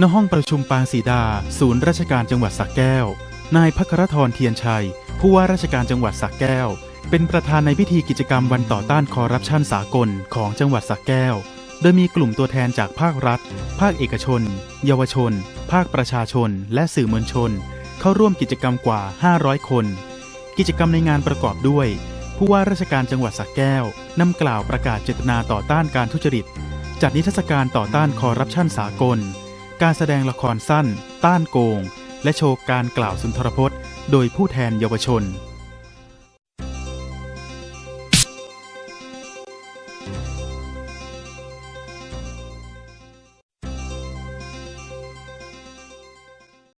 ณห้องประชุมปางสีดา ศูนย์ราชการจังหวัดสระแก้ว นายพัครธรเทียนชัย ผู้ว่าราชการจังหวัดสระแก้ว เป็นประธานในพิธีกิจกรรมวันต่อต้านคอร์รัปชันสากลของจังหวัดสระแก้ว โดยมีกลุ่มตัวแทนจากภาครัฐ ภาคเอกชน เยาวชน ภาคประชาชน และสื่อมวลชน เข้าร่วมกิจกรรมกว่า 500 คน กิจกรรมในงานประกอบด้วย ผู้ว่าราชการจังหวัดสระแก้วนำกล่าวประกาศเจตนาต่อต้านการทุจริต จัดนิทรรศการต่อต้านคอร์รัปชันสากล การแสดงละครสั้น ต้านโกง และโชว์การกล่าวสุนทรพจน์ โดยผู้แทนเยาวชน